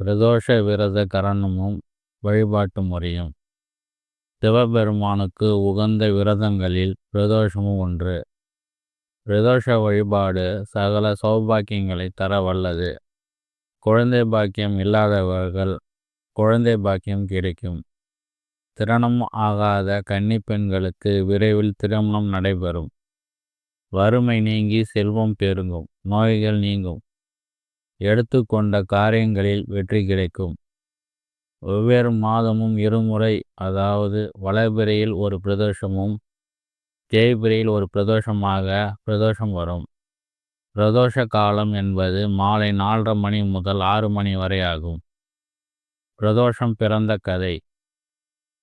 பிரதோஷ விரத கரணமும் வழிபாட்டு முறையும். சிவபெருமானுக்கு உகந்த விரதங்களில் பிரதோஷமும் ஒன்று. பிரதோஷ வழிபாடு சகல சௌபாக்கியங்களை தர வல்லது. குழந்தை பாக்கியம் இல்லாதவர்கள் குழந்தை பாக்கியம் கிடைக்கும். திருமணம் ஆகாத கன்னி பெண்களுக்கு விரைவில் திருமணம் நடைபெறும். வறுமை நீங்கி செல்வம் பெருங்கும். நோய்கள் நீங்கும். எடுத்துக்கொண்ட காரியங்களில் வெற்றி கிடைக்கும். ஒவ்வொரு மாதமும் இருமுறை அதாவது வளர்பிறையில் ஒரு பிரதோஷமும் தேய்பிரையில் ஒரு பிரதோஷமாக பிரதோஷம் வரும். பிரதோஷ காலம் என்பது மாலை நாலரை மணி முதல் ஆறு மணி வரை ஆகும். பிரதோஷம் பிறந்த கதை.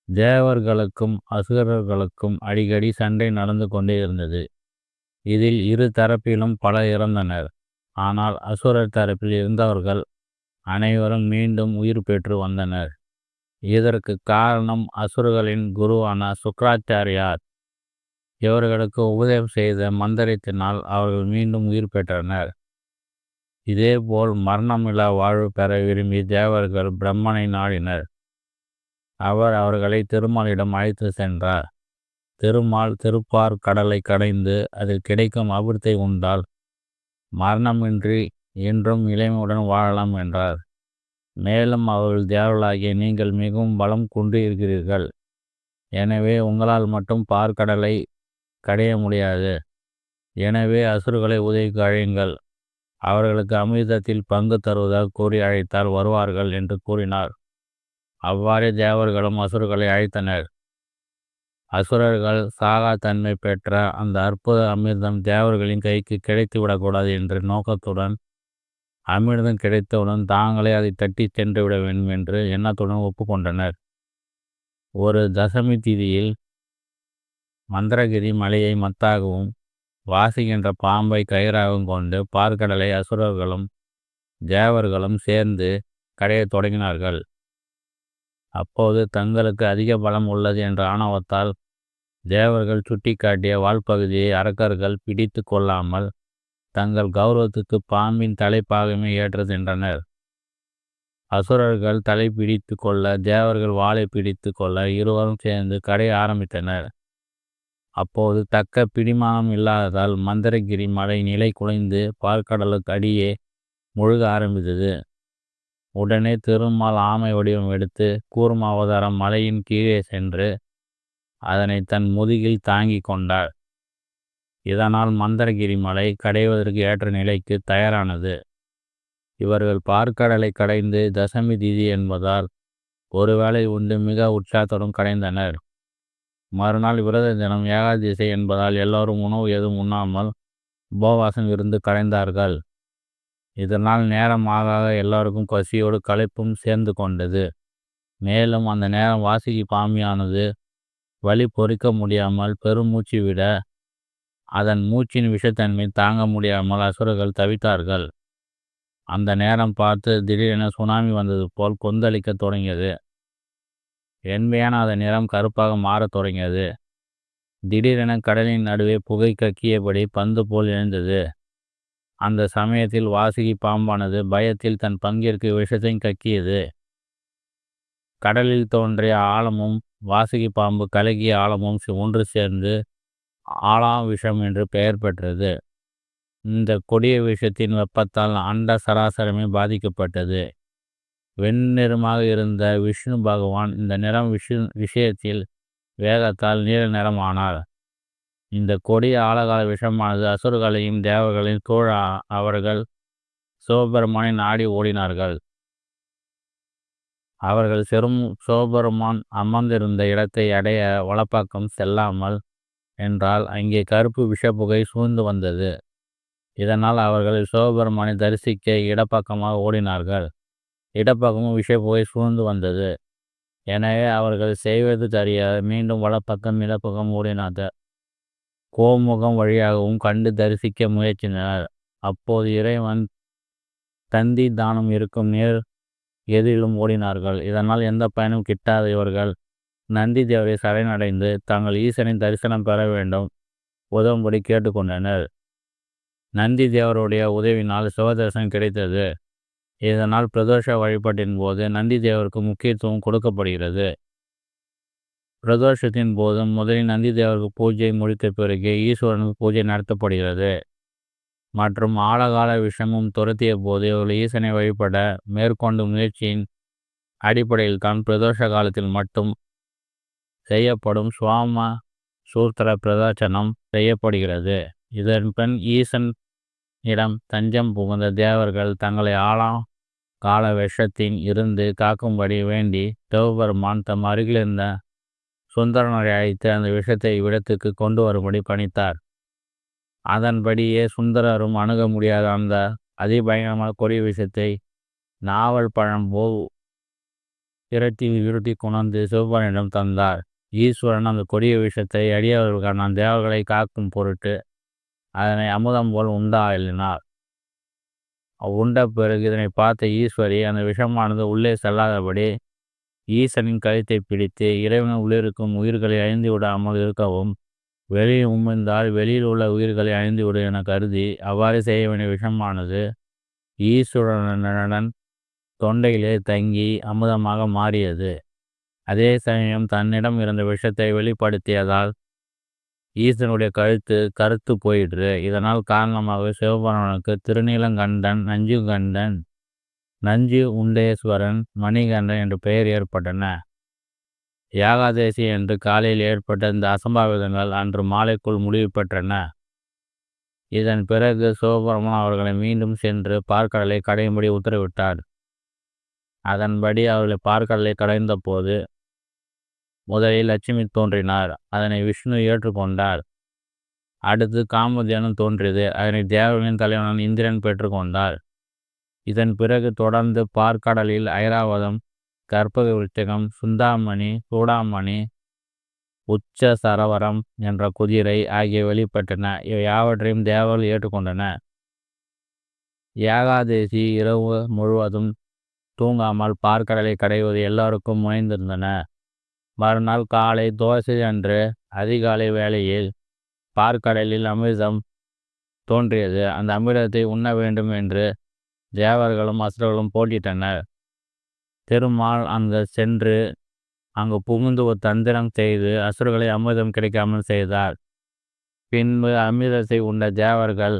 தேவர்களுக்கும் அசுரர்களுக்கும் அடிக்கடி சண்டை நடந்து கொண்டே இருந்தது. இதில் இரு தரப்பிலும் பல இறந்தனர். ஆனால் அசுரர் தரப்பில் இருந்தவர்கள் அனைவரும் மீண்டும் உயிர் பெற்று வந்தனர். இதற்கு காரணம் அசுரர்களின் குருவான சுக்கராச்சாரியார் இவர்களுக்கு உபதேசம் செய்த மந்திரத்தினால் அவர்கள் மீண்டும் உயிர் பெற்றனர். இதேபோல் மரணமில்லா வாழ்வு பெற விரும்பி தேவர்கள் பிரம்மனை நாடினர். அவர் அவர்களை திருமாலிடம் அழைத்து சென்றார். திருமால் திருப்பார் கடலை கடைந்து அதில் கிடைக்கும் அபிர்த்தை உண்டால் மரணமின்றி என்றும் இளமையுடன் வாழலாம் என்றார். மேலும் அவர்கள் தேவர்களாகிய நீங்கள் மிகவும் பலம் கொண்டு இருக்கிறீர்கள். எனவே உங்களால் மட்டும் பார்க்கடலை கடைய முடியாது. எனவே அசுர்களை உதவிக்கு அழையுங்கள். அவர்களுக்கு அமிர்தத்தில் பங்கு தருவதாக கூறி அழைத்தால் வருவார்கள் என்று கூறினார். அவ்வாறே தேவர்களும் அசுர்களை அழைத்தனர். அசுரர்கள் சாகா தன்மை பெற்ற அந்த அற்புத அமிர்தம் தேவர்களின் கைக்கு கிடைத்து விடக்கூடாது என்ற நோக்கத்துடன் அமிர்தம் கிடைத்தவுடன் தாங்களே அதை தட்டி சென்று விட வேண்டும் என்று எண்ணத்துடன் ஒப்புக்கொண்டனர். ஒரு தசமி திதியில் மந்திரகிரி மலையை மத்தாகவும் வாசிக்கின்ற பாம்பை கயிறாகவும் கொண்டு பார்க்கடலை அசுரர்களும் தேவர்களும் சேர்ந்து கடையத் தொடங்கினார்கள். அப்போது தங்களுக்கு அதிக பலம் உள்ளது என்ற ஆணவத்தால் தேவர்கள் சுட்டிக்காட்டிய வால்பகுதியை அரக்கர்கள் பிடித்து கொள்ளாமல் தங்கள் கௌரவத்துக்கு பாம்பின் தலைப்பாகமே ஏற்றுகின்றனர். அசுரர்கள் தலை பிடித்து கொள்ள தேவர்கள் வாளை பிடித்து கொள்ள இருவரும் சேர்ந்து கடைய ஆரம்பித்தனர். அப்போது தக்க பிடிமானம் இல்லாததால் மந்திரகிரி மலை நிலை குலைந்து பார்க்கடலுக்கு அடியே முழுக ஆரம்பித்தது. உடனே திருமால் ஆமை வடிவம் எடுத்து கூர்மாவதாரம் மலையின் கீழே சென்று அதனை தன் முதுகில் தாங்கி கொண்டார் இதனால் மந்திரகிரி மலை கடைவதற்கு ஏற்ற நிலைக்கு தயாரானது. இவர்கள் பார்க்கடலை கடைந்து தசமி திதி என்பதால் ஒருவேளை உண்டு மிக உற்சாகத்துடன் கடைந்தனர். மறுநாள் விரத தினம் ஏகாதசி என்பதால் எல்லோரும் உணவு எதுவும் உண்ணாமல் உபவாசம் இருந்து கடைந்தார்கள். இதனால் நேரம் ஆக எல்லோருக்கும் பசியோடு களைப்பும் சேர்ந்து கொண்டது. மேலும் அந்த நேரம் வாசுகி பாமியானது. வலி பொறிக்க முடியாமல் பெருமூச்சு விட அதன் மூச்சின் விஷத்தன்மை தாங்க முடியாமல் அசுரர்கள் தவித்தார்கள். அந்த நேரம் பார்த்து திடீரென சுனாமி வந்தது போல் கொந்தளிக்க தொடங்கியது. வெண்மையான அதன் நிறம் கருப்பாக மாறத் தொடங்கியது. திடீரென கடலின் நடுவே புகை கக்கியபடி பந்து போல் எழுந்தது. அந்த சமயத்தில் வாசுகி பாம்பானது பயத்தில் தன் பங்கிற்கு விஷத்தையும் கக்கியது. கடலில் தோன்றிய ஆழமும் வாசுகி பாம்பு கலகிய ஆழமும் ஒன்று சேர்ந்து ஆலா விஷம் என்று பெயர் பெற்றது. இந்த கொடிய விஷத்தின் வெப்பத்தால் அண்ட சராசரமே பாதிக்கப்பட்டது. வெண்ணிறமாக இருந்த விஷ்ணு பகவான் இந்த நிறம் விஷு விஷயத்தில் வேகத்தால் நீல நிறமானார். இந்த கொடிய ஆழகால விஷமானது அசுரர்களையும் தேவர்களையும் தோழ அவர்கள் சிவபெருமானை நாடி ஓடினார்கள். அவர்கள் செரும் சிவபெருமான் அமர்ந்திருந்த இடத்தை அடைய வலப்பக்கம் செல்லாமல் என்றால் அங்கே கருப்பு விஷப்புகை சூழ்ந்து வந்தது. இதனால் அவர்கள் சிவபெருமானை தரிசிக்க இடப்பக்கமாக ஓடினார்கள். இடப்பக்கமும் விஷப்புகை சூழ்ந்து வந்தது. எனவே அவர்கள் செய்வது தெரியாது மீண்டும் வலப்பக்கம் இடப்பக்கம் ஓடினார்கள். கோமுகம் வழியாகவும் கண்டு தரிசிக்க முயற்சினர். அப்போது இறைவன் தந்தி தானம் இருக்கும் நேர் எதிரிலும் ஓடினார்கள். இதனால் எந்த பயனும் கிட்டாத இவர்கள். நந்தி தேவரை சரணடைந்து தாங்கள் ஈசனின் தரிசனம் பெற வேண்டும். உதவும்படி கேட்டுக்கொண்டனர். நந்தி தேவருடைய உதவினால் சிவதரிசனம் கிடைத்தது. இதனால் பிரதோஷ வழிபாட்டின் போது நந்தி தேவருக்கு முக்கியத்துவம் கொடுக்கப்படுகிறது. பிரதோஷத்தின் போது முதலில் நந்தி தேவருக்கு பூஜை முடித்த பிறகு ஈஸ்வரனுக்கு பூஜை நடத்தப்படுகிறது. மற்றும் ஆழகால விஷமும் துரத்திய போது இவர்கள் ஈசனை வழிபட மேற்கொண்ட முயற்சியின் அடிப்படையில் தான் பிரதோஷ காலத்தில் மட்டும் செய்யப்படும் சுவாம சூத்திர பிரதர்சனம் செய்யப்படுகிறது. இதன் பின் ஈசன் இடம் தஞ்சம் புகுந்த தேவர்கள் தங்களை ஆழம் கால விஷத்தின் இருந்து காக்கும்படி வேண்டி தேவபெருமான் தம் அருகிலிருந்த சுந்தரனரை அழைத்து அந்த விஷத்தை இவ்விடத்துக்கு கொண்டு வரும்படி பணித்தார் அதன்படியே சுந்தரரும் அணுக முடியாத அந்த அதிபயங்கரமான கொடிய விஷத்தை நாவல் பழம் போ திரட்டி விருட்டி கொணர்ந்து சிவபரனிடம் தந்தார். ஈஸ்வரன் அந்த கொடிய விஷத்தை அடியவர்களுக்கான தேவர்களை காக்கும் பொருட்டு அதனை அமுதம் போல் உண்டாயினார் உண்ட பிறகு இதனை பார்த்த ஈஸ்வரி அந்த விஷமானது உள்ளே செல்லாதபடி ஈசனின் கழுத்தை பிடித்து இறைவன் உள்ளிருக்கும் உயிர்களை அழிந்து விடாமல் இருக்கவும் வெளியில் உமிழ்ந்தால் வெளியில் உள்ள உயிர்களை அழிந்து விடும் என கருதி அவ்வாறு செய்ய வேண்டிய விஷமானது. ஈஸ்வரனுடன் தொண்டையிலே தங்கி அமுதமாக மாறியது. அதே சமயம் தன்னிடம் இருந்த விஷத்தை வெளிப்படுத்தியதால் ஈசனுடைய கழுத்து கருத்து போயிற்று. இதனால் காரணமாக சிவபெருமானுக்கு திருநீலங்கண்டன் நஞ்சுகண்டன் நஞ்சு உண்டேஸ்வரன் மணிகண்டன் என்ற பெயர் ஏற்பட்டன. யாகாதேசி என்று காலையில் ஏற்பட்ட இந்த அசம்பாவிதங்கள் அன்று மாலைக்குள் முடிவு பெற்றன. இதன் பிறகு சிவபெருமான் அவர்களை மீண்டும் சென்று பார்க்கடலை கடையும்படி உத்தரவிட்டார். அதன்படி அவர்களை பார்க்கடலை கடைந்த போது முதலில் லட்சுமி தோன்றினார். அதனை விஷ்ணு ஏற்றுக்கொண்டார். அடுத்து காமதேனும் தோன்றியது. அதனை தேவர்களின் தலைவனான இந்திரன் பெற்றுக்கொண்டார். இதன் பிறகு தொடர்ந்து பார்க்கடலில் ஐராவதம் கற்பக விருச்சகம் சுந்தாமணி சூடாமணி உச்ச சரவரம் என்ற குதிரை ஆகிய வெளிப்பட்டன. இவை யாவற்றையும் தேவர்கள் ஏற்றுக்கொண்டன. ஏகாதேசி இரவு முழுவதும் தூங்காமல் பார்க்கடலை கடைவது எல்லாருக்கும் முனைந்திருந்தன. மறுநாள் காலை தோசை அன்று அதிகாலை வேளையில் பார்க்கடலில் அமிர்தம் தோன்றியது. அந்த அமிர்தத்தை உண்ண வேண்டும் என்று தேவர்களும் அசுரர்களும் போட்டிட்டனர் திருமால் அங்கு சென்று அங்கு புகுந்து ஒரு தந்திரம் செய்து அசுரர்களை அமிர்தம் கிடைக்காமல் செய்தார். பின்பு அமிர்தத்தை உண்ட தேவர்கள்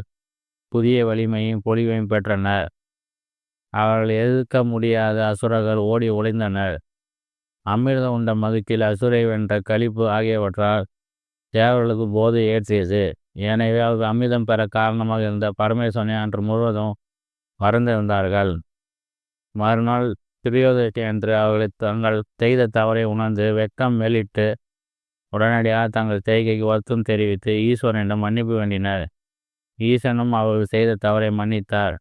புதிய வலிமையும் பொலிவையும் பெற்றனர். அவர்கள் எதிர்க்க முடியாத அசுரர்கள் ஓடி ஒளிந்தனர். அமிர்தம் உண்ட மதுக்கில் அசுரை வென்ற கழிப்பு ஆகியவற்றால் தேவர்களுக்கு போதை ஏற்றியது. எனவே அவர்கள் அமிர்தம் பெற காரணமாக இருந்த பரமேஸ்வரனை அன்று முழுவதும் மறந்திருந்தார்கள். மறுநாள் திரியோதசி என்று அவர்களை தங்கள் செய்த தவறை உணர்ந்து வெக்கம் வெளியிட்டு உடனடியாக தங்கள் செய்கைக்கு வருத்தம் தெரிவித்து ஈஸ்வரனிடம் மன்னிப்பு வேண்டினர். ஈசனும் அவர்கள் செய்த தவறை மன்னித்தார்.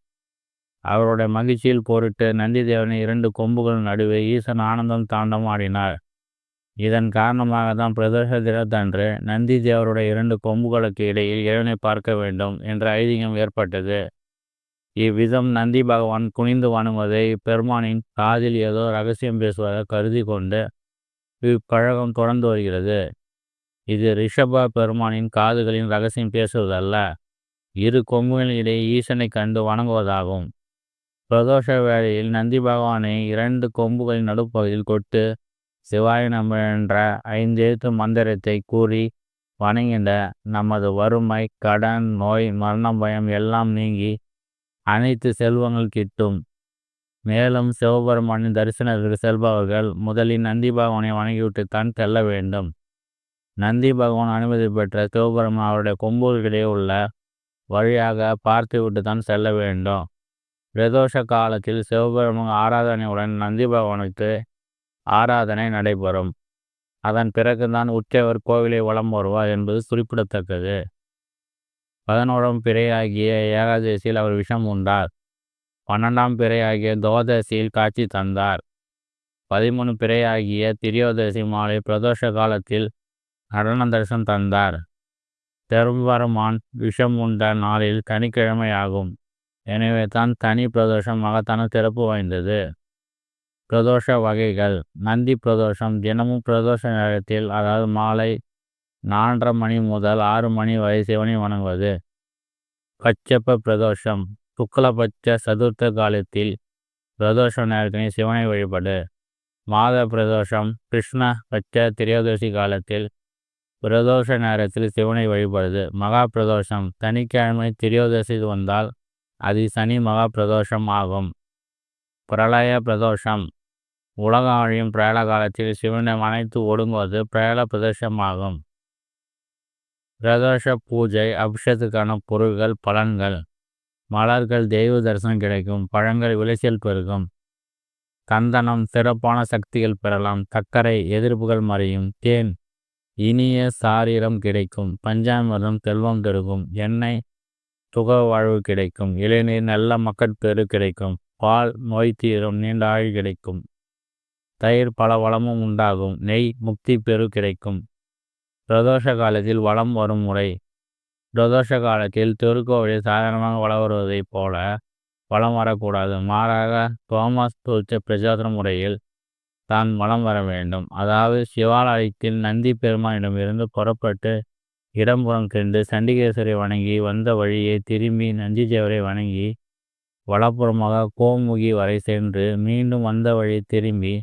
அவருடைய மகிழ்ச்சியில் போரிட்டு நந்தி தேவனை இரண்டு கொம்புகள் நடுவே ஈசன் ஆனந்தம் தாண்டம் ஆடினார். இதன் காரணமாக தான் பிரதோஷ தினத்தன்று நந்தி தேவருடைய இரண்டு கொம்புகளுக்கு இடையில் இறைவனை பார்க்க வேண்டும் என்ற ஐதீகம் ஏற்பட்டது. இவ்விதம் நந்தி பகவான் குனிந்து வணங்குவதை பெருமானின் காதில் ஏதோ ரகசியம் பேசுவதாக கருதி கொண்டு இப்பழகம் தொடர்ந்து வருகிறது. இது ரிஷப பெருமானின் காதுகளின் ரகசியம் பேசுவதல்ல இரு கொம்புகளின் இடையே ஈசனை கண்டு வணங்குவதாகும். பிரதோஷ வேளையில் நந்தி பகவானை இரண்டு கொம்புகளின் நடுப்பகுதியில் கொட்டு சிவாய நம என்ற ஐந்தெழுத்து மந்திரத்தை கூறி வணங்கிட நமது வறுமை கடன் நோய் மரணம் பயம் எல்லாம் நீங்கி அனைத்து செல்வங்கள் கிட்டும். மேலும் சிவபெருமானின் தரிசனத்திற்கு செல்பவர்கள் முதலில் நந்தி பகவானை வணங்கிவிட்டு தான் செல்ல வேண்டும். நந்தி பகவான் அனுமதி பெற்ற சிவபெருமான் அவருடைய கொம்புகளிடையே உள்ள வழியாக பார்த்துவிட்டு தான் செல்ல வேண்டும். பிரதோஷ காலத்தில் சிவபெருமான் ஆராதனையுடன் நந்தி பகவானுக்கு ஆராதனை நடைபெறும். அதன் பிறகுதான் உற்சவர் கோவிலை வலம் வருவார் என்பது குறிப்பிடத்தக்கது. பதினோராம் பிறையாகிய ஏகாதசியில் அவர் விஷம் உண்டார். பன்னெண்டாம் பிறையாகிய தோதசியில் துவாதசியில் காட்சி தந்தார். பதிமூணு பிறையாகிய திரியோதசி மாலை பிரதோஷ காலத்தில் நடன தரிசனம் தந்தார். பெரும்பெருமான் விஷம் உண்ட நாளில் தனிக்கிழமையாகும் எனவே தான் தனி பிரதோஷம் மகத்தான சிறப்பு வாய்ந்தது. பிரதோஷ வகைகள் நந்தி பிரதோஷம் தினமும் பிரதோஷ நேரத்தில் அதாவது மாலை நாலரை மணி முதல் ஆறு மணி வரை சிவனை வணங்குவது. கச்சப்ப பிரதோஷம். சுக்லபட்ச சதுர்த்த காலத்தில் பிரதோஷ நேரத்தினை சிவனை வழிபடு. மாத பிரதோஷம். கிருஷ்ண பட்ச திரையோதசி காலத்தில் பிரதோஷ நேரத்தில் சிவனை வழிபடுது. மகா பிரதோஷம். சனிக்கிழமை திரையோதசி வந்தால் அது சனி மகா பிரதோஷம் ஆகும். பிரளய பிரதோஷம். உலகம் அழியும் பிரேல காலத்தில் சிவனை அனைத்து ஒடுங்குவது பிரேல பிரதோஷமாகும். பிரதோஷ பூஜை அபிஷேகத்துக்கான பொருட்கள் பலன்கள். மலர்கள் தெய்வ தரிசனம் கிடைக்கும். பழங்கள் விளைச்சல் பெருகும். கந்தனம் சிறப்பான சக்திகள் பெறலாம். சர்க்கரை எதிர்ப்புகள் மறையும். தேன் இனிய சாரீரம் கிடைக்கும். பஞ்சாமிர்தம் செல்வம் பெருகும். எண்ணெய் சுக வாழ்வு கிடைக்கும். இளநீர் நல்ல மக்கட்பேறு கிடைக்கும். பால் நோய் தீரும். நீண்ட ஆயுள் கிடைக்கும். தயிர் பல வளமும் உண்டாகும். நெய் முக்தி பெரு கிடைக்கும். பிரதோஷ காலத்தில் வளம் வரும் முறை. பிரதோஷ காலத்தில் திருக்கோவிலில் சாதாரணமாக வளம் வருவதைப் போல வளம் வரக்கூடாது. மாறாக தோமஸ் தூச்ச பிரசோதன முறையில் தான் வளம் வர வேண்டும். அதாவது சிவாலயத்தில் நந்தி பெருமானிடமிருந்து புறப்பட்டு இடம்புறம் சென்று சண்டிகேஸ்வரை வணங்கி வந்த வழியே திரும்பி நந்திதேவரை வணங்கி வலப்புறமாக கோமுகி வரை சென்று மீண்டும் வந்த வழி திரும்பி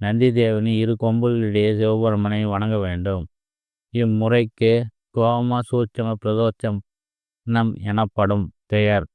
நந்திதேவனை இரு கொம்புகளிடையே சிவபெருமனை வணங்க வேண்டும். இம்முறைக்கு கோம சூட்சம பிரதோஷம் நம் எனப்படும் பெயர்.